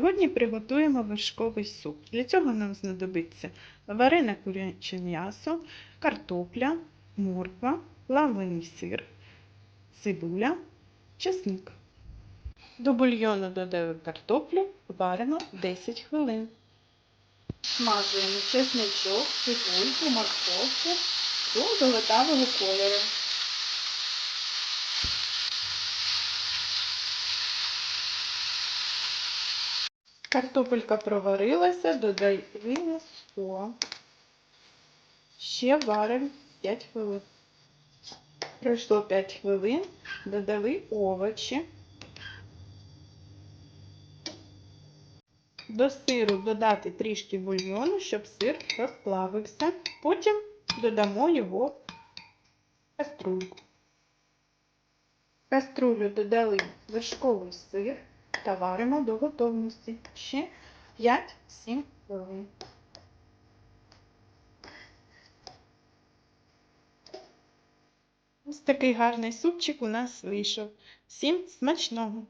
Сьогодні приготуємо вершковий суп. Для цього нам знадобиться варене куряче м'ясо, картопля, морква, плавлений сир, цибуля, чесник. До бульйону додаю картоплю, варено 10 хвилин. Смажуємо чесничок, цибульку, морковку до золотавого кольору. Картопелька проварилася, додаємо сто. Ще варимо 5 хвилин. Пройшло 5 хвилин, додали овочі. До сиру додати трішки бульйону, щоб сир розплавився. Потім додамо його в каструльку. В каструлю додали вершковий сир та варимо до готовності. Ще 5-7 хвилин. Ось такий гарний супчик у нас вийшов. Всім смачного!